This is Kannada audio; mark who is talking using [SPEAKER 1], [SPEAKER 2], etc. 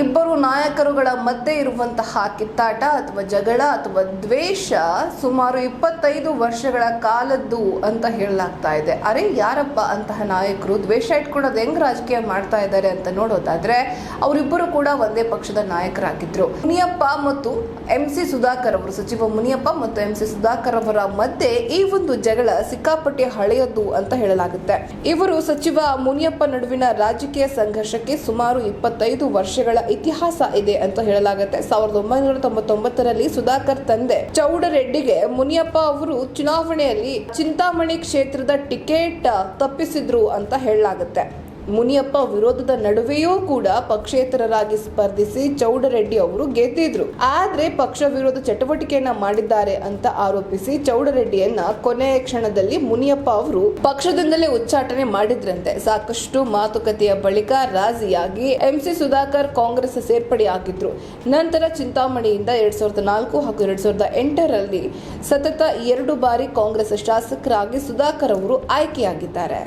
[SPEAKER 1] ಇಬ್ಬರು ನಾಯಕರುಗಳ ಮಧ್ಯೆ ಇರುವಂತಹ ಕಿತ್ತಾಟ ಅಥವಾ ಜಗಳ ಅಥವಾ ದ್ವೇಷ ಸುಮಾರು ಇಪ್ಪತ್ತೈದು ವರ್ಷಗಳ ಕಾಲದ್ದು ಅಂತ ಹೇಳಲಾಗ್ತಾ ಇದೆ. ಅರೆ, ಯಾರಪ್ಪ ಅಂತಹ ನಾಯಕರು? ದ್ವೇಷ ಇಟ್ಕೊಳ್ಳೋದು ಹೆಂಗ್ ರಾಜಕೀಯ ಮಾಡ್ತಾ ಇದ್ದಾರೆ ಅಂತ ನೋಡೋದಾದ್ರೆ, ಅವರಿಬ್ಬರು ಕೂಡ ಒಂದೇ ಪಕ್ಷದ ನಾಯಕರಾಗಿದ್ರು. ಮುನಿಯಪ್ಪ ಮತ್ತು ಎಂ ಸಿ ಸುಧಾಕರ್ ಅವರು, ಸಚಿವ ಮುನಿಯಪ್ಪ ಮತ್ತು ಎಂ ಸಿ ಸುಧಾಕರ್ ಅವರ ಮಧ್ಯೆ ಈ ಒಂದು ಜಗಳ ಸಿಕ್ಕಾಪಟ್ಟೆ ಹಳೆಯದ್ದು ಅಂತ ಹೇಳಲಾಗುತ್ತೆ. ಇವರು ಸಚಿವ ಮುನಿಯಪ್ಪ ನಡುವಿನ ರಾಜಕೀಯ ಸಂಘರ್ಷಕ್ಕೆ ಸುಮಾರು ಇಪ್ಪತ್ತೈದು ವರ್ಷಗಳ ಇತಿಹಾಸ ಇದೆ ಅಂತ ಹೇಳಲಾಗುತ್ತೆ. ಸಾವಿರದ ಒಂಬೈನೂರ ತೊಂಬತ್ತೊಂಬತ್ತರಲ್ಲಿ ಸುಧಾಕರ್ ತಂದೆ ಚೌಡರೆಡ್ಡಿಗೆ ಮುನಿಯಪ್ಪ ಅವರು ಚುನಾವಣೆಯಲ್ಲಿ ಚಿಂತಾಮಣಿ ಕ್ಷೇತ್ರದ ಟಿಕೆಟ್ ತಪ್ಪಿಸಿದ್ರು ಅಂತ ಹೇಳಲಾಗುತ್ತೆ. ಮುನಿಯಪ್ಪ ವಿರೋಧದ ನಡುವೆಯೂ ಕೂಡ ಪಕ್ಷೇತರರಾಗಿ ಸ್ಪರ್ಧಿಸಿ ಚೌಡರೆಡ್ಡಿ ಅವರು ಗೆದ್ದಿದ್ರು. ಆದ್ರೆ ಪಕ್ಷ ವಿರೋಧ ಚಟುವಟಿಕೆಯನ್ನ ಮಾಡಿದ್ದಾರೆ ಅಂತ ಆರೋಪಿಸಿ ಚೌಡರೆಡ್ಡಿಯನ್ನ ಕೊನೆಯ ಕ್ಷಣದಲ್ಲಿ ಮುನಿಯಪ್ಪ ಅವರು ಪಕ್ಷದಿಂದಲೇ ಉಚ್ಚಾಟನೆ ಮಾಡಿದ್ರಂತೆ. ಸಾಕಷ್ಟು ಮಾತುಕತೆಯ ಬಳಿಕ ರಾಜಿಯಾಗಿ ಎಂಸಿ ಸುಧಾಕರ್ ಕಾಂಗ್ರೆಸ್ ಸೇರ್ಪಡೆಯಾಗಿದ್ರು ನಂತರ ಚಿಂತಾಮಣಿಯಿಂದ ಎರಡ್ ಸಾವಿರದ ನಾಲ್ಕು ಹಾಗೂ ಎರಡ್ ಸಾವಿರದ ಎಂಟರಲ್ಲಿ ಸತತ ಎರಡು ಬಾರಿ ಕಾಂಗ್ರೆಸ್ ಶಾಸಕರಾಗಿ ಸುಧಾಕರ್ ಅವರು ಆಯ್ಕೆಯಾಗಿದ್ದಾರೆ.